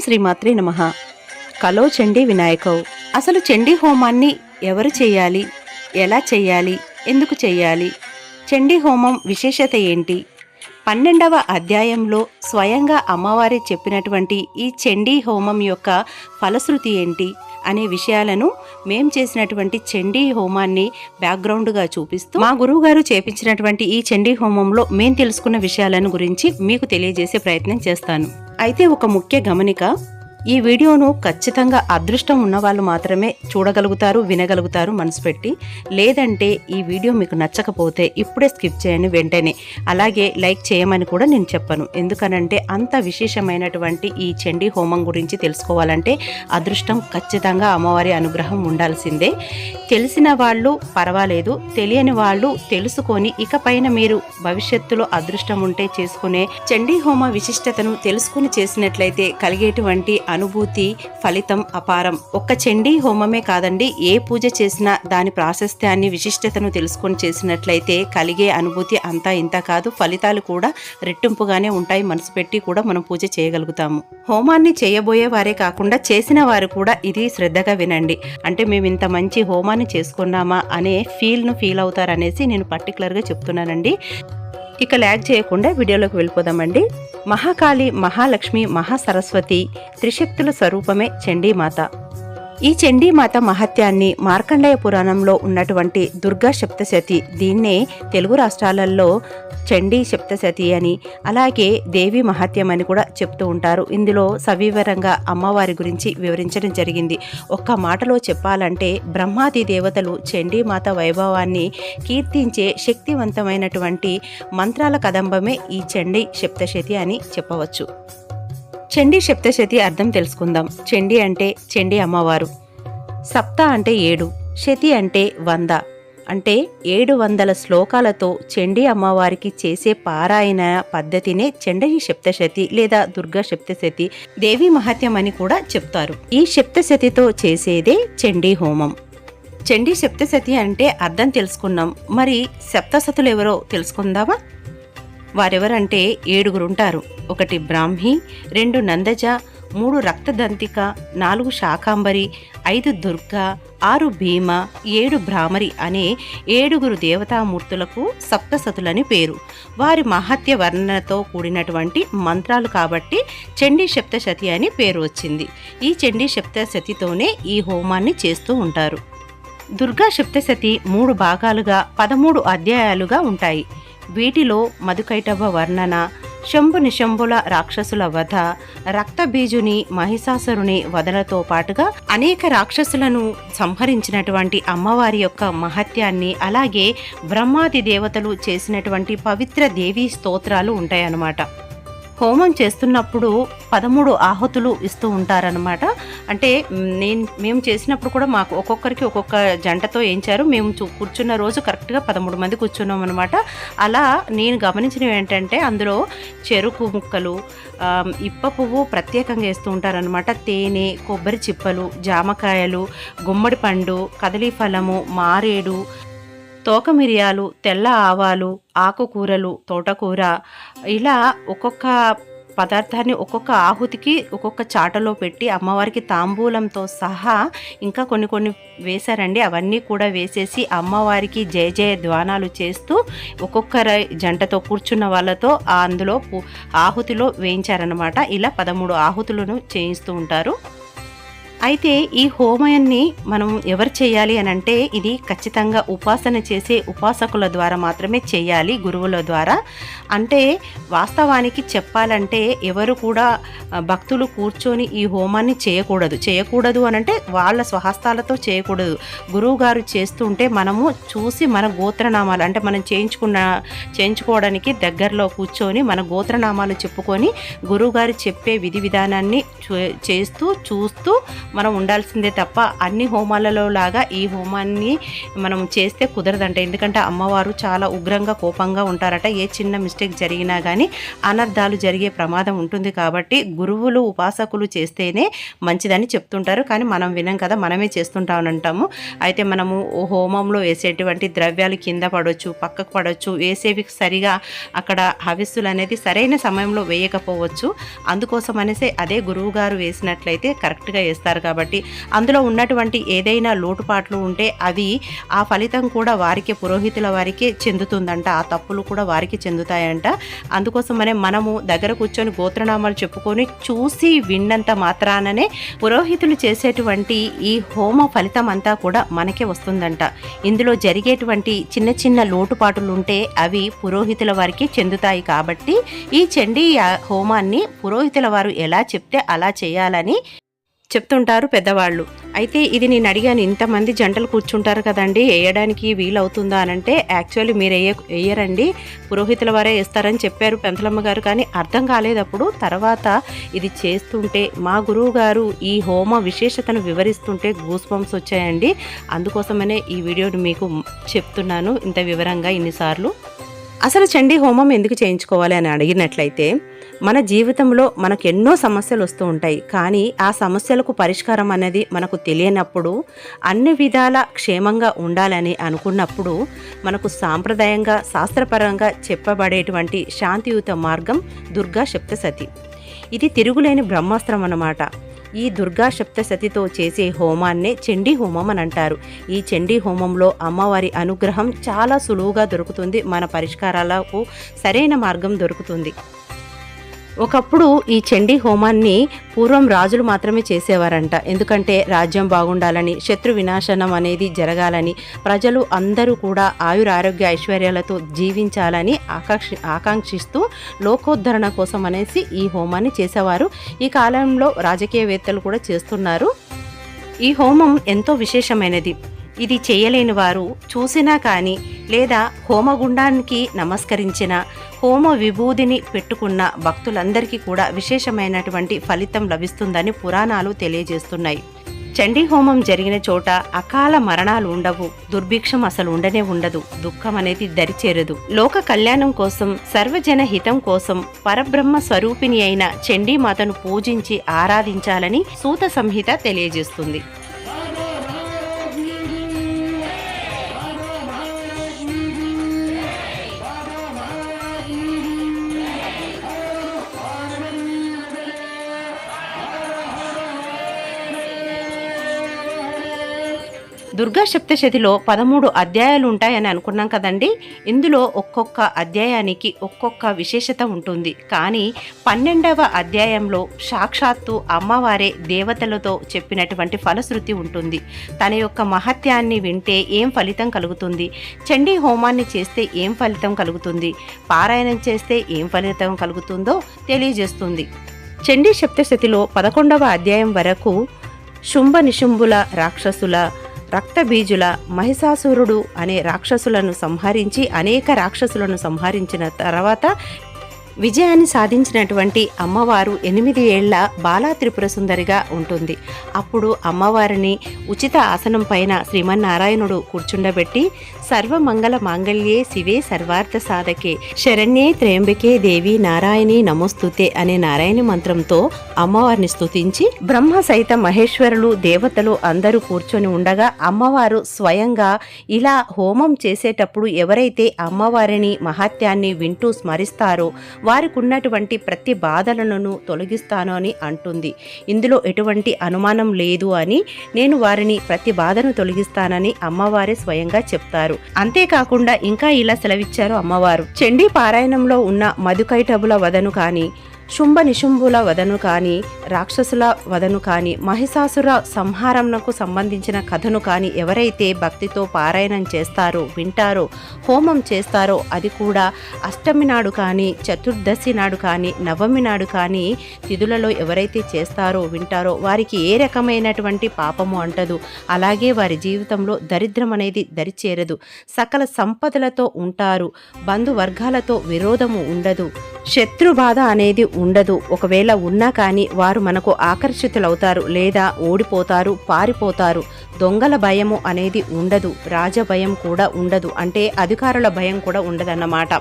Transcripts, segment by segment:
శ్రీమాత్రే నమ. కలో చండీ వినాయకవ్ అసలు చండీ హోమాన్ని ఎవరు చేయాలి? ఎలా చేయాలి? ఎందుకు చేయాలి? చండీ హోమం విశేషత ఏంటి? పన్నెండవ అధ్యాయంలో స్వయంగా అమ్మవారి చెప్పినటువంటి ఈ చండీ హోమం యొక్క ఫలశ్రుతి ఏంటి? అనే విషయాలను మేం చేసినటువంటి చండీ హోమాన్ని బ్యాక్గ్రౌండ్గా చూపిస్తూ మా గురువు గారు చేపించినటువంటి ఈ చండీ హోమంలో మేం తెలుసుకున్న విషయాలను గురించి మీకు తెలియజేసే ప్రయత్నం చేస్తాను. అయితే ఒక ముఖ్య గమనిక ఈ వీడియోను ఖచ్చితంగా అదృష్టం ఉన్న వాళ్ళు మాత్రమే చూడగలుగుతారు వినగలుగుతారు మనసు పెట్టి లేదంటే ఈ వీడియో మీకు నచ్చకపోతే ఇప్పుడే స్కిప్ చేయండి వెంటనే. అలాగే లైక్ చేయమని కూడా నేను చెప్పను. ఎందుకనంటే అంత విశేషమైనటువంటి ఈ చండీ హోమం గురించి తెలుసుకోవాలంటే అదృష్టం ఖచ్చితంగా అమ్మవారి అనుగ్రహం ఉండాల్సిందే. తెలిసిన వాళ్ళు పర్వాలేదు. తెలియని వాళ్ళు తెలుసుకొని ఇకపైన మీరు భవిష్యత్తులో అదృష్టం ఉంటే చేసుకునే చండీ హోమ విశిష్టతను తెలుసుకుని చేసినట్లయితే కలిగేటువంటి అనుభూతి ఫలితం అపారం. ఒక్క చండీ హోమమే కాదండి ఏ పూజ చేసినా దాని ప్రాశస్త్యాన్ని విశిష్టతను తెలుసుకొని చేసినట్లయితే కలిగే అనుభూతి అంతా ఇంత కాదు. ఫలితాలు కూడా రెట్టింపుగానే ఉంటాయి. మనసు పెట్టి కూడా మనం పూజ చేయగలుగుతాము. హోమాన్ని చేయబోయే వారే కాకుండా చేసిన వారు కూడా ఇది శ్రద్ధగా వినండి. అంటే మేము ఇంత మంచి హోమాన్ని చేసుకున్నామా అనే ఫీల్ను ఫీల్ అవుతారనేసి నేను పర్టికులర్గా చెప్తున్నానండి. ఇక ల్యాగ్ చేయకుండా వీడియోలోకి వెళ్ళిపోదామండి. మహాకాళి మహాలక్ష్మి మహాసరస్వతి త్రిశక్తుల స్వరూపమే చండీమాత. ఈ చండీమాత మహత్యాన్ని మార్కండేయ పురాణంలో ఉన్నటువంటి దుర్గా సప్తశతి దీన్నే తెలుగు రాష్ట్రాలలో చండీ సప్తశతి అని అలాగే దేవి మహత్యం అని కూడా చెప్తూ ఉంటారు. ఇందులో సవివరంగా అమ్మవారి గురించి వివరించడం జరిగింది. ఒక్క మాటలో చెప్పాలంటే బ్రహ్మాది దేవతలు చండీమాత వైభవాన్ని కీర్తించే శక్తివంతమైనటువంటి మంత్రాల కదంబమే ఈ చండీ సప్తశతి అని చెప్పవచ్చు. చండీ సప్తశతి అర్థం తెలుసుకుందాం. చండీ అంటే చండీ అమ్మవారు. సప్త అంటే ఏడు శతి అంటే వంద. అంటే ఏడు వందల శ్లోకాలతో చండీ అమ్మవారికి చేసే పారాయణ పద్ధతినే చండీ సప్తశతి లేదా దుర్గా సప్తశతి దేవి మహత్యం అని కూడా చెప్తారు. ఈ సప్తశతితో చేసేదే చండీ హోమం. చండీ సప్తశతి అంటే అర్థం తెలుసుకున్నాం. మరి సప్తశతులు ఎవరో తెలుసుకుందామా? వారెవరంటే ఏడుగురుంటారు. ఒకటి బ్రాహ్మి రెండు నందజ మూడు రక్తదంతిక నాలుగు శాకాంబరి ఐదు దుర్గ ఆరు భీమ ఏడు భ్రామరి అనే ఏడుగురు దేవతామూర్తులకు సప్తసతులని పేరు. వారి మహత్య వర్ణనతో కూడినటువంటి మంత్రాలు కాబట్టి చండీ సప్తశతి అని పేరు వచ్చింది. ఈ చండీ సప్తశతితోనే ఈ హోమాన్ని చేస్తూ ఉంటారు. దుర్గా సప్తశతి మూడు భాగాలుగా పదమూడు అధ్యాయాలుగా ఉంటాయి. వీటిలో మధుకైటభ వర్ణన శంభు నిశంభుల రాక్షసుల వధ రక్తబీజుని మహిషాసురుని వదలతో పాటుగా అనేక రాక్షసులను సంహరించినటువంటి అమ్మవారి యొక్క మహత్యాన్ని అలాగే బ్రహ్మాది దేవతలు చేసినటువంటి పవిత్ర దేవీ స్తోత్రాలు ఉంటాయన్నమాట. హోమం చేస్తున్నప్పుడు పదమూడు ఆహుతులు ఇస్తూ ఉంటారనమాట అంటే నేను మేము చేసినప్పుడు కూడా మాకు ఒక్కొక్కరికి ఒక్కొక్క జంటతో వేయించారు మేము కూర్చున్న రోజు కరెక్ట్గా పదమూడు మంది కూర్చున్నాం అనమాట అలా నేను గమనించినవి ఏంటంటే అందులో చెరుకు ముక్కలు ఇప్ప పువ్వు ప్రత్యేకంగా వేస్తూ ఉంటారనమాట తేనె కొబ్బరి చిప్పలు జామకాయలు గుమ్మడి పండు కదలీ ఫలము మారేడు తోక మిరియాలు తెల్ల ఆవాలు ఆకుకూరలు తోటకూర ఇలా ఒక్కొక్క పదార్థాన్ని ఒక్కొక్క ఆహుతికి ఒక్కొక్క చాటలో పెట్టి అమ్మవారికి తాంబూలంతో సహా ఇంకా కొన్ని కొన్ని వేశారండి. అవన్నీ కూడా వేసేసి అమ్మవారికి జయ జయ ధ్వానాలు చేస్తూ ఒక్కొక్కరి జంటతో కూర్చున్న వాళ్ళతో అందులో ఆహుతిలో వేయించారనమాట ఇలా పదమూడు ఆహుతులను చేయిస్తూ ఉంటారు. అయితే ఈ హోమాన్ని మనం ఎవరు చేయాలి అని అంటే ఇది ఖచ్చితంగా ఉపాసన చేసే ఉపాసకుల ద్వారా మాత్రమే చేయాలి గురువుల ద్వారా. అంటే వాస్తవానికి చెప్పాలంటే ఎవరు కూడా భక్తులు కూర్చొని ఈ హోమాన్ని చేయకూడదు. చేయకూడదు అని అంటే వాళ్ళ స్వహస్తాలతో చేయకూడదు. గురువు గారు చేస్తుంటే మనము చూసి మన గోత్రనామాలు అంటే మనం చేయించుకున్న చేయించుకోవడానికి దగ్గరలో కూర్చొని మన గోత్రనామాలు చెప్పుకొని గురువుగారు చెప్పే విధి విధానాన్ని చూ- చేస్తూ చూస్తూ మనం ఉండాల్సిందే తప్ప అన్ని హోమాలలో లాగా ఈ హోమాన్ని మనం చేస్తే కుదరదంట. ఎందుకంటే అమ్మవారు చాలా ఉగ్రంగా కోపంగా ఉంటారట. ఏ చిన్న మిస్టేక్ జరిగినా కానీ అనర్థాలు జరిగే ప్రమాదం ఉంటుంది కాబట్టి గురువులు ఉపాసకులు చేస్తేనే మంచిదని చెప్తుంటారు. కానీ మనం వినం కదా మనమే చేస్తుంటామంటాము అయితే మనము హోమంలో వేసేటువంటి ద్రవ్యాలు కింద పడవచ్చు పక్కకు పడవచ్చు వేసేవి సరిగా అక్కడ హవిస్సులు అనేది సరైన సమయంలో వేయకపోవచ్చు. అందుకోసం అనేసి అదే గురువు గారు వేసినట్లయితే కరెక్ట్గా వేస్తారు. కాబట్టి అందులో ఉన్నటువంటి ఏదైనా లోటుపాట్లు ఉంటే అవి ఆ ఫలితం కూడా వారికి పురోహితుల వారికే చెందుతుందంట. ఆ తప్పులు కూడా వారికి చెందుతాయంట. అందుకోసమనే మనము దగ్గర కూర్చొని గోత్రనామాలు చెప్పుకొని చూసి విన్నంత మాత్రాననే పురోహితులు చేసేటువంటి ఈ హోమ ఫలితం అంతా కూడా మనకే వస్తుందంట. ఇందులో జరిగేటువంటి చిన్న చిన్న లోటుపాటులు ఉంటే అవి పురోహితుల వారికి చెందుతాయి కాబట్టి ఈ చండీ హోమాన్ని పురోహితుల వారు ఎలా చెప్తే అలా చేయాలని చెప్తుంటారు పెద్దవాళ్ళు. అయితే ఇది నేను అడిగాను ఇంతమంది జంటలు కూర్చుంటారు కదండి వేయడానికి వీలవుతుందా అని అంటే యాక్చువల్లీ మీరు వేయ వేయరండి పురోహితుల వారే వేస్తారని చెప్పారు పెంతలమ్మ గారు కానీ అర్థం కాలేదప్పుడు తర్వాత ఇది చేస్తుంటే మా గురువు గారు ఈ హోమ విశేషతను వివరిస్తుంటే గూస్ బంప్స్ వచ్చాయండి. అందుకోసమనే ఈ వీడియోని మీకు చెప్తున్నాను ఇంత వివరంగా ఇన్నిసార్లు. అసలు చండీ హోమం ఎందుకు చేయించుకోవాలి అని అడిగినట్లయితే మన జీవితంలో మనకు ఎన్నో సమస్యలు వస్తూ ఉంటాయి. కానీ ఆ సమస్యలకు పరిష్కారం అనేది మనకు తెలియనప్పుడు అన్ని విధాల క్షేమంగా ఉండాలని అనుకున్నప్పుడు మనకు సాంప్రదాయంగా శాస్త్రపరంగా చెప్పబడేటువంటి శాంతియుత మార్గం దుర్గా సప్తసతి. ఇది తిరుగులేని బ్రహ్మాస్త్రం అన్నమాట. ఈ దుర్గా సప్తశతితో చేసే హోమాన్నే చండీ హోమం అని అంటారు. ఈ చండీ హోమంలో అమ్మవారి అనుగ్రహం చాలా సులువుగా దొరుకుతుంది. మన పరిష్కారాలకు సరైన మార్గం దొరుకుతుంది. ఒకప్పుడు ఈ చండీ హోమాన్ని పూర్వం రాజులు మాత్రమే చేసేవారంట. ఎందుకంటే రాజ్యం బాగుండాలని శత్రు వినాశనం అనేది జరగాలని ప్రజలు అందరూ కూడా ఆయురారోగ్య ఐశ్వర్యాలతో జీవించాలని ఆకాక్షి ఆకాంక్షిస్తూ లోకోద్ధరణ కోసం అనేసి ఈ హోమాన్ని చేసేవారు. ఈ కాలంలో రాజకీయవేత్తలు కూడా చేస్తున్నారు. ఈ హోమం ఎంతో విశేషమైనది. ఇది చేయలేని వారు చూసినా కానీ లేదా హోమగుండానికి నమస్కరించిన హోమ విభూదిని పెట్టుకున్న భక్తులందరికీ కూడా విశేషమైనటువంటి ఫలితం లభిస్తుందని పురాణాలు తెలియజేస్తున్నాయి. చండీ హోమం జరిగిన చోట అకాల మరణాలు ఉండవు దుర్భిక్షం అసలు ఉండనే ఉండదు దుఃఖం అనేది దరిచేరదు. లోక కళ్యాణం కోసం సర్వజన హితం కోసం పరబ్రహ్మ స్వరూపిణి అయిన చండీమాతను పూజించి ఆరాధించాలని సూత సంహిత తెలియజేస్తుంది. దుర్గా సప్తశతిలో పదమూడు అధ్యాయాలు ఉంటాయని అనుకున్నాం కదండి. ఇందులో ఒక్కొక్క అధ్యాయానికి ఒక్కొక్క విశేషత ఉంటుంది. కానీ పన్నెండవ అధ్యాయంలో సాక్షాత్తు అమ్మవారే దేవతలతో చెప్పినటువంటి ఫలశ్రుతి ఉంటుంది. తన యొక్క మహత్యాన్ని వింటే ఏం ఫలితం కలుగుతుంది? చండీ హోమాన్ని చేస్తే ఏం ఫలితం కలుగుతుంది? పారాయణం చేస్తే ఏం ఫలితం కలుగుతుందో తెలియజేస్తుంది. చండీ సప్తశతిలో పదకొండవ అధ్యాయం వరకు శుంభ నిశుంభుల రాక్షసుల రక్తబీజుల మహిషాసురుడు అనే రాక్షసులను సంహరించి అనేక రాక్షసులను సంహరించిన తర్వాత విజయాన్ని సాధించినటువంటి అమ్మవారు ఎనిమిది ఏళ్ళ బాలా త్రిపుర సుందరిగా ఉంటుంది. అప్పుడు అమ్మవారిని ఉచిత ఆసనం పైన శ్రీమన్నారాయణుడు కూర్చుండబెట్టి సర్వమంగళ మాంగళ్యే శివే సర్వార్థ సాధకే శరణ్యే త్రయంబకే దేవి నారాయణి నమోస్తుతే అనే నారాయణి మంత్రంతో అమ్మవారిని స్తుతించి బ్రహ్మ సైత మహేశ్వరులు దేవతలు అందరూ కూర్చొని ఉండగా అమ్మవారు స్వయంగా ఇలా హోమం చేసేటప్పుడు ఎవరైతే అమ్మవారిని మహాత్యాన్ని వింటూ స్మరిస్తారో వారికి ఉన్నటువంటి ప్రతి బాధలను తొలగిస్తాను అని అంటుంది. ఇందులో ఎటువంటి అనుమానం లేదు అని నేను వారిని ప్రతి బాధను తొలగిస్తానని అమ్మవారే స్వయంగా చెప్తారు. అంతేకాకుండా ఇంకా ఇలా సెలవిచ్చారు అమ్మవారు. చండీ పారాయణంలో ఉన్న మధుకైటబుల వదను కాని శుంభ నిశుంభుల వదను కానీ రాక్షసుల వదను కానీ మహిషాసుర సంహారంకు సంబంధించిన కథను కానీ ఎవరైతే భక్తితో పారాయణం చేస్తారో వింటారో హోమం చేస్తారో అది కూడా అష్టమి నాడు కానీ చతుర్దశి నాడు కానీ నవమి నాడు కానీ తిథులలో ఎవరైతే చేస్తారో వింటారో వారికి ఏ రకమైనటువంటి పాపము అంటదు. అలాగే వారి జీవితంలో దరిద్రం అనేది దరిచేరదు. సకల సంపదలతో ఉంటారు. బంధువర్గాలతో విరోధము ఉండదు. శత్రు బాధ అనేది ఉండదు. ఒకవేళ ఉన్నా కానీ వారు మనకు ఆకర్షితులవుతారు లేదా ఓడిపోతారు పారిపోతారు. దొంగల భయము అనేది ఉండదు రాజ భయం కూడా ఉండదు అంటే అధికారుల భయం కూడా ఉండదన్నమాట.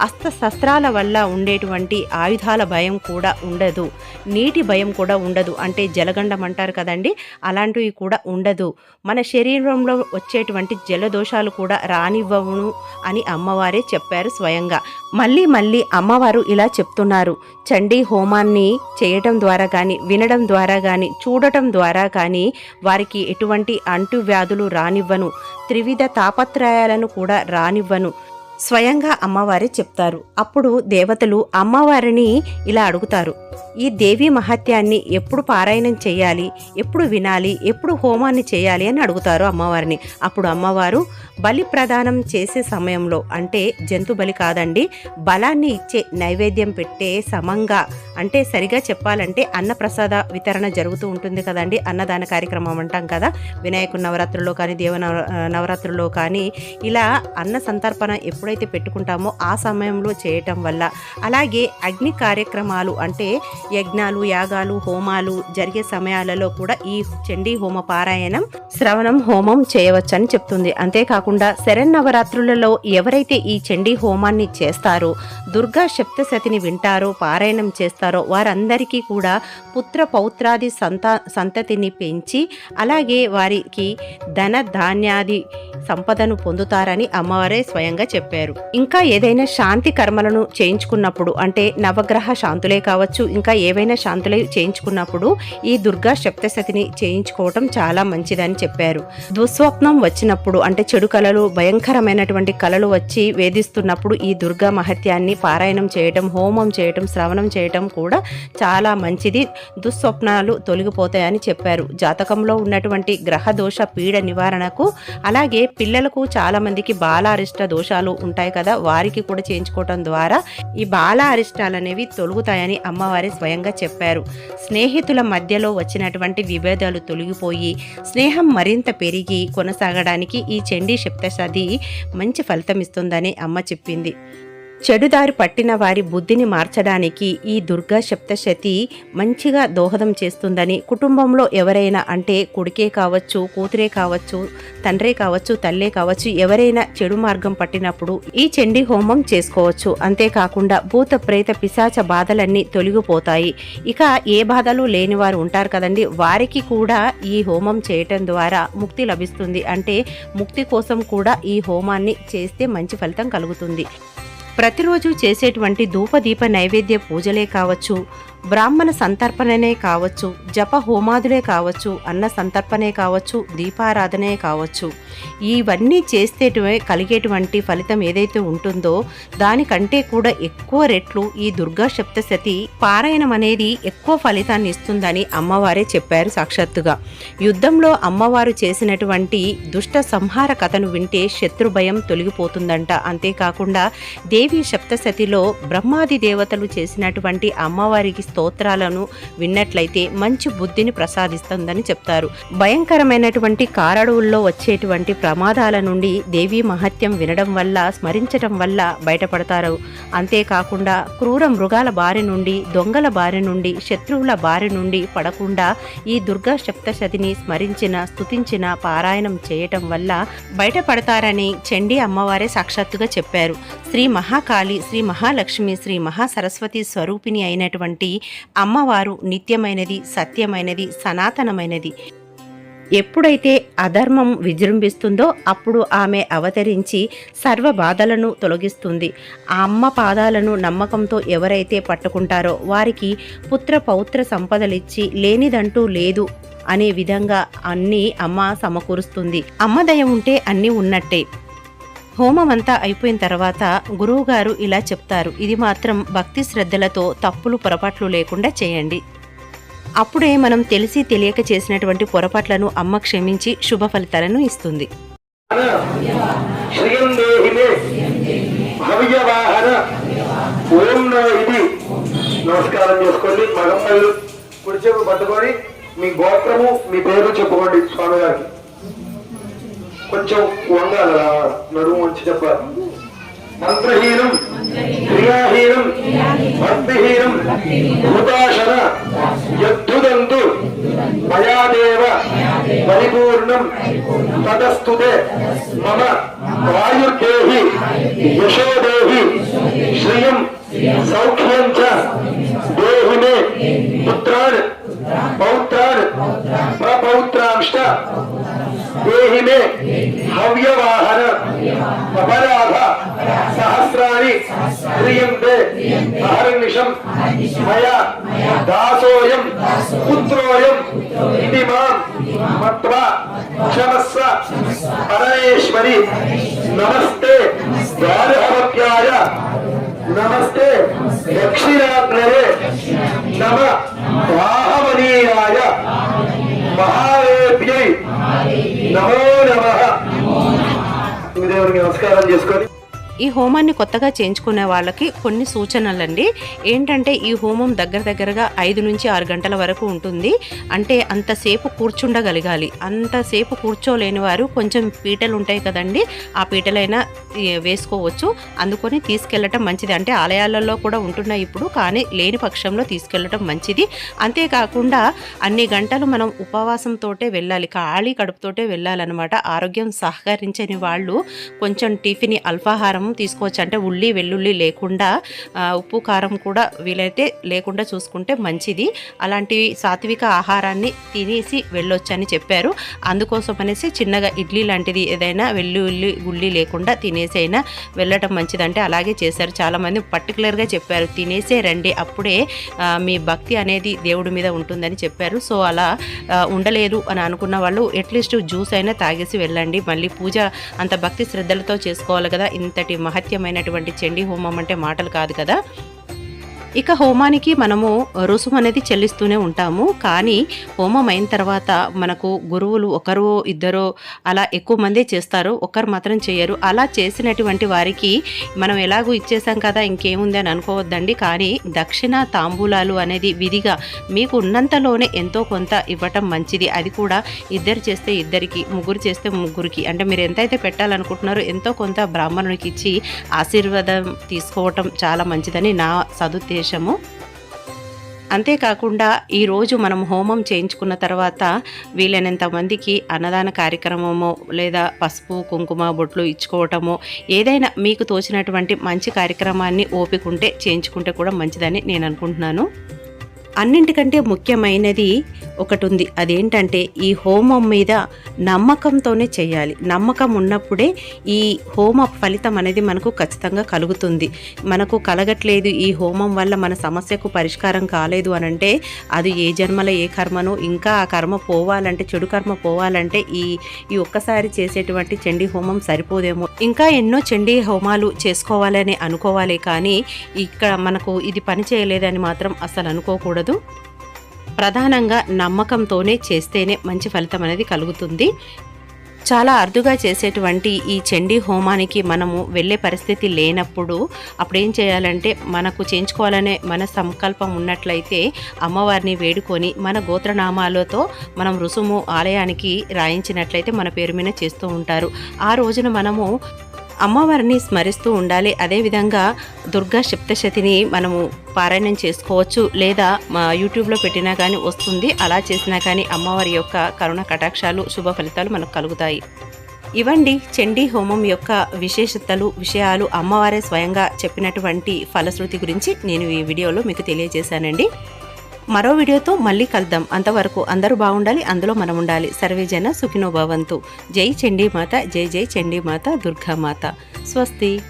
అస్త్ర శస్త్రాల వల్ల ఉండేటువంటి ఆయుధాల భయం కూడా ఉండదు నీటి భయం కూడా ఉండదు అంటే జలగండం అంటారు కదండి అలాంటివి కూడా ఉండదు. మన శరీరంలో వచ్చేటువంటి జలదోషాలు కూడా రానివ్వవును అని అమ్మవారే చెప్పారు స్వయంగా. మళ్ళీ మళ్ళీ అమ్మవారు ఇలా చెప్తున్నారు చండీ హోమాన్ని చేయటం ద్వారా కానీ వినడం ద్వారా కానీ చూడటం ద్వారా కానీ వారికి ఎటువంటి అంటువ్యాధులు రానివ్వను. త్రివిధ తాపత్రయాలను కూడా రానివ్వను. స్వయంగా అమ్మవారే చెప్తారు. అప్పుడు దేవతలు అమ్మవారిని ఇలా అడుగుతారు. ఈ దేవి మహత్యాన్ని ఎప్పుడు పారాయణం చేయాలి? ఎప్పుడు వినాలి? ఎప్పుడు హోమాన్ని చేయాలి అని అడుగుతారు అమ్మవారిని. అప్పుడు అమ్మవారు బలి ప్రదానం చేసే సమయంలో అంటే జంతు బలి కాదండి బలాన్ని ఇచ్చే నైవేద్యం పెట్టే సమంగా అంటే సరిగా చెప్పాలంటే అన్నప్రసాద వితరణ జరుగుతూ ఉంటుంది కదండి. అన్నదాన కార్యక్రమం అంటాం కదా. వినాయకుడు నవరాత్రుల్లో కానీ దేవ నవరాత్రుల్లో కానీ ఇలా అన్న సంతర్పణ ఎప్పుడైతే పెట్టుకుంటామో ఆ సమయంలో చేయటం వల్ల. అలాగే అగ్ని కార్యక్రమాలు అంటే యజ్ఞాలు యాగాలు హోమాలు జరిగే సమయాలలో కూడా ఈ చండీ హోమ పారాయణం శ్రవణం హోమం చేయవచ్చని చెప్తుంది. అంతేకాకుండా శరన్నవరాత్రులలో ఎవరైతే ఈ చండీ హోమాన్ని చేస్తారో దుర్గా సప్తశతిని వింటారో పారాయణం చేస్తారో వారందరికీ కూడా పుత్ర పౌత్రాది సంతా సంతతిని పెంచి అలాగే వారికి ధన ధాన్యాది సంపదను పొందుతారని అమ్మవారే స్వయంగా చెప్పారు. ఇంకా ఏదైనా శాంతి కర్మలను చేయించుకున్నప్పుడు అంటే నవగ్రహ శాంతులే కావచ్చు ఇంకా ఏవైనా శాంతులే చేయించుకున్నప్పుడు ఈ దుర్గా సప్తశతిని చేయించుకోవటం చాలా మంచిదని చెప్పారు. దుస్వప్నం వచ్చినప్పుడు అంటే చెడు కళలు భయంకరమైనటువంటి కళలు వచ్చి వేధిస్తున్నప్పుడు ఈ దుర్గా మహత్యాన్ని పారాయణం చేయటం హోమం చేయటం శ్రవణం చేయటం కూడా చాలా మంచిది. దుస్వప్నాలు తొలగిపోతాయని చెప్పారు. జాతకంలో ఉన్నటువంటి గ్రహ దోష పీడ నివారణకు అలాగే పిల్లలకు చాలామందికి బాలారిష్ట బాల అరిష్ట దోషాలు ఉంటాయి కదా వారికి కూడా చేయించుకోవటం ద్వారా ఈ బాల అరిష్టాలు అనేవి తొలుగుతాయని అమ్మవారి స్వయంగా చెప్పారు. స్నేహితుల మధ్యలో వచ్చినటువంటి విభేదాలు తొలగిపోయి స్నేహం మరింత పెరిగి కొనసాగడానికి ఈ చండీ సప్తశతి మంచి ఫలితం ఇస్తుందని అమ్మ చెప్పింది. చెడుదారి పట్టిన వారి బుద్ధిని మార్చడానికి ఈ దుర్గా సప్తశతి మంచిగా దోహదం చేస్తుందని కుటుంబంలో ఎవరైనా అంటే కొడుకే కావచ్చు కూతురే కావచ్చు తండ్రే కావచ్చు తల్లే కావచ్చు ఎవరైనా చెడు మార్గం పట్టినప్పుడు ఈ చండీ హోమం చేసుకోవచ్చు. అంతేకాకుండా భూత ప్రేత పిశాచ బాధలన్నీ తొలగిపోతాయి. ఇక ఏ బాధలు లేని వారు ఉంటారు కదండి. వారికి కూడా ఈ హోమం చేయటం ద్వారా ముక్తి లభిస్తుంది. అంటే ముక్తి కోసం కూడా ఈ హోమాన్ని చేస్తే మంచి ఫలితం కలుగుతుంది. ప్రతిరోజు చేసేటువంటి ధూపదీప నైవేద్య పూజలే కావచ్చు. బ్రాహ్మణ సంతర్పణనే కావచ్చు జప హోమాదులే కావచ్చు అన్న సంతర్పణే కావచ్చు దీపారాధనే కావచ్చు. ఇవన్నీ చేస్తే కలిగేటువంటి ఫలితం ఏదైతే ఉంటుందో దానికంటే కూడా ఎక్కువ రెట్లు ఈ దుర్గా సప్తశతి పారాయణం అనేది ఎక్కువ ఫలితాన్ని ఇస్తుందని అమ్మవారే చెప్పారు సాక్షాత్తుగా. యుద్ధంలో అమ్మవారు చేసినటువంటి దుష్ట సంహార కథను వింటే శత్రు భయం తొలగిపోతుందంట. అంతేకాకుండా దేవి సప్తశతిలో బ్రహ్మాది దేవతలు చేసినటువంటి అమ్మవారికి స్తోత్రాలను విన్నట్లయితే మంచి బుద్ధిని ప్రసాదిస్తుందని చెప్తారు. భయంకరమైనటువంటి కారడువుల్లో వచ్చేటువంటి ప్రమాదాల నుండి దేవీ మహత్యం వినడం వల్ల స్మరించడం వల్ల బయటపడతారు. అంతేకాకుండా క్రూర మృగాల బారి నుండి దొంగల బారి నుండి శత్రువుల బారి నుండి పడకుండా ఈ దుర్గా సప్తశతిని స్మరించిన స్తుతించిన పారాయణం చేయటం వల్ల బయటపడతారని చండీ అమ్మవారే సాక్షాత్తుగా చెప్పారు. శ్రీ మహాకాళి శ్రీ మహాలక్ష్మి శ్రీ మహాసరస్వతి స్వరూపిణి అయినటువంటి అమ్మవారు నిత్యమైనది సత్యమైనది సనాతనమైనది. ఎప్పుడైతే అధర్మం విజృంభిస్తుందో అప్పుడు ఆమె అవతరించి సర్వ బాధలను తొలగిస్తుంది. ఆ అమ్మ పాదాలను నమ్మకంతో ఎవరైతే పట్టుకుంటారో వారికి పుత్ర పౌత్ర సంపదలిచ్చి లేనిదంటూ లేదు అనే విధంగా అన్నీ అమ్మ సమకూరుస్తుంది. అమ్మ దయ ఉంటే అన్నీ ఉన్నట్టే. హోమం అంతా అయిపోయిన తర్వాత గురువుగారు ఇలా చెప్తారు. ఇది మాత్రం భక్తి శ్రద్ధలతో తప్పులు పొరపాట్లు లేకుండా చేయండి. అప్పుడే మనం తెలిసి తెలియక చేసినటువంటి పొరపాట్లను అమ్మ క్షమించి శుభ ఫలితాలను ఇస్తుంది. నమస్కారం చేసుకోండి. మగమ్మలు కుడిచేపు పట్టుకొని మీ గోత్రము మీ పేరు చెప్పుకోండి స్వామి గారికి కొంచెం వంగాల నడుము వచ్చి చెప్పాలి మంత్రహీనం క్రియాహీనం భక్తిహీనం భూతాశన యద్ధుదంతు మయాదేవ పరిపూర్ణం తదస్తుతే మమ వాయుర్దేహి యశోదేహి శ్రియం సౌఖ్యం చ దేహి మే పుత్రాన్ పౌత్రాన్ ప్రపౌత్రాంశ దేహి మే హవ్యవాహన అపరాధ సహస్రాణి క్రియంతే అహర్నిషం మయా దాసోయం పుత్రోయం ఇది మాం మత్వా క్షమస్వ పరమేశ్వరి నమస్తే గార్హవత్యాయ నమస్తే దక్షిణాగ్నే నమ వాహమనీయాయ మహా నమో నమ. దేవుడికి నమస్కారం చేసుకొని ఈ హోమాన్ని కొత్తగా చేయించుకునే వాళ్ళకి కొన్ని సూచనలండి. ఏంటంటే ఈ హోమం దగ్గర దగ్గరగా ఐదు నుంచి ఆరు గంటల వరకు ఉంటుంది. అంటే అంతసేపు కూర్చుండగలగాలి. అంతసేపు కూర్చోలేని వారు కొంచెం పీటలు ఉంటాయి కదండి. ఆ పీటలైనా వేసుకోవచ్చు. అందుకొని తీసుకెళ్ళటం మంచిది. అంటే ఆలయాలలో కూడా ఉంటున్నాయి ఇప్పుడు కానీ లేని పక్షంలో తీసుకెళ్ళటం మంచిది. అంతేకాకుండా అన్ని గంటలు మనం ఉపవాసంతోటే వెళ్ళాలి. ఖాళీ కడుపుతోటే వెళ్ళాలన్నమాట. ఆరోగ్యం సహకరించని వాళ్ళు కొంచెం టిఫిన్ అల్పాహారం తీసుకోవచ్చు. అంటే ఉల్లి వెల్లుల్లి లేకుండా ఉప్పు కారం కూడా వీలైతే లేకుండా చూసుకుంటే మంచిది. అలాంటి సాత్విక ఆహారాన్ని తినేసి వెళ్ళొచ్చు అని చెప్పారు. అందుకోసం అనేసి చిన్నగా ఇడ్లీ లాంటిది ఏదైనా వెల్లుల్లి ఉల్లి లేకుండా తినేసి అయినా వెళ్ళటం మంచిదంటే అలాగే చేశారు. చాలామంది పర్టికులర్గా చెప్పారు తినేసే రండి అప్పుడే మీ భక్తి అనేది దేవుడి మీద ఉంటుందని చెప్పారు. సో అలా ఉండలేదు అని అనుకున్న వాళ్ళు అట్లీస్ట్ జ్యూస్ అయినా తాగేసి వెళ్ళండి. మళ్ళీ పూజ అంత భక్తి శ్రద్ధలతో చేసుకోవాలి కదా ఇంతటి మహత్యమైనటువంటి చండీ హోమం అంటే మాటలు కాదు కదా. ఇక హోమానికి మనము రుసుము అనేది చెల్లిస్తూనే ఉంటాము. కానీ హోమం అయిన తర్వాత మనకు గురువులు ఒకరు ఇద్దరు అలా ఎక్కువ మందే చేస్తారు. ఒకరు మాత్రం చేయరు. అలా చేసినటువంటి వారికి మనం ఎలాగూ ఇచ్చేసాం కదా ఇంకేముంది అని అనుకోవద్దండి. కానీ దక్షిణ తాంబూలాలు అనేది విధిగా మీకు ఉన్నంతలోనే ఎంతో కొంత ఇవ్వటం మంచిది. అది కూడా ఇద్దరు చేస్తే ఇద్దరికి ముగ్గురు చేస్తే ముగ్గురికి. అంటే మీరు ఎంతైతే పెట్టాలనుకుంటున్నారో ఎంతో కొంత బ్రాహ్మణునికి ఇచ్చి ఆశీర్వాదం తీసుకోవటం చాలా మంచిదని నా విశేషము. అంతేకాకుండా ఈరోజు మనం హోమం చేయించుకున్న తర్వాత వీలైనంత మందికి అన్నదాన కార్యక్రమము లేదా పసుపు కుంకుమ బొట్లు ఇచ్చుకోవటము ఏదైనా మీకు తోచినటువంటి మంచి కార్యక్రమాన్ని ఓపికంటే చేయించుకుంటే కూడా మంచిదని నేను అనుకుంటున్నాను. అన్నింటికంటే ముఖ్యమైనది ఒకటి ఉంది అదేంటంటే ఈ హోమం మీద నమ్మకంతోనే చేయాలి. నమ్మకం ఉన్నప్పుడే ఈ హోమ ఫలితం అనేది మనకు ఖచ్చితంగా కలుగుతుంది. మనకు కలగట్లేదు ఈ హోమం వల్ల మన సమస్యకు పరిష్కారం కాలేదు అని అంటే అది ఏ జన్మల ఏ కర్మనో ఇంకా ఆ కర్మ పోవాలంటే చెడు కర్మ పోవాలంటే ఈ ఈ ఒక్కసారి చేసేటువంటి చండీ హోమం సరిపోదేమో. ఇంకా ఎన్నో చండీ హోమాలు చేసుకోవాలని అనుకోవాలి కానీ ఇక్కడ మనకు ఇది పని చేయలేదని మాత్రం అసలు అనుకోకూడదు. ప్రధానంగా నమ్మకంతోనే చేస్తేనే మంచి ఫలితం అనేది కలుగుతుంది. చాలా అరుదుగా చేసేటువంటి ఈ చండీ హోమానికి మనము వెళ్ళే పరిస్థితి లేనప్పుడు అప్పుడు ఏం చేయాలంటే మనకు చేయించుకోవాలనే మన సంకల్పం ఉన్నట్లయితే అమ్మవారిని వేడుకొని మన గోత్రనామాలతో మనం రుసుము ఆలయానికి రాయించినట్లయితే మన పేరు మీద చేస్తూ ఉంటారు. ఆ రోజున మనము అమ్మవారిని స్మరిస్తూ ఉండాలి. అదేవిధంగా దుర్గా సప్తశతిని మనము పారాయణం చేసుకోవచ్చు లేదా మా యూట్యూబ్లో పెట్టినా కానీ వస్తుంది. అలా చేసినా కానీ అమ్మవారి యొక్క కరుణ కటాక్షాలు శుభ ఫలితాలు మనకు కలుగుతాయి. ఇవండి చండీ హోమం యొక్క విశేషతలు విషయాలు అమ్మవారే స్వయంగా చెప్పినటువంటి ఫలశ్రుతి గురించి నేను ఈ వీడియోలో మీకు తెలియజేశానండి. మరో వీడియోతో మళ్ళీ కలుద్దాం. అంతవరకు అందరూ బాగుండాలి అందులో మనం ఉండాలి. సర్వేజన సుఖినో భవంతు. జై చండీమాత జై జై చండీమాత దుర్గామాత. స్వస్తి.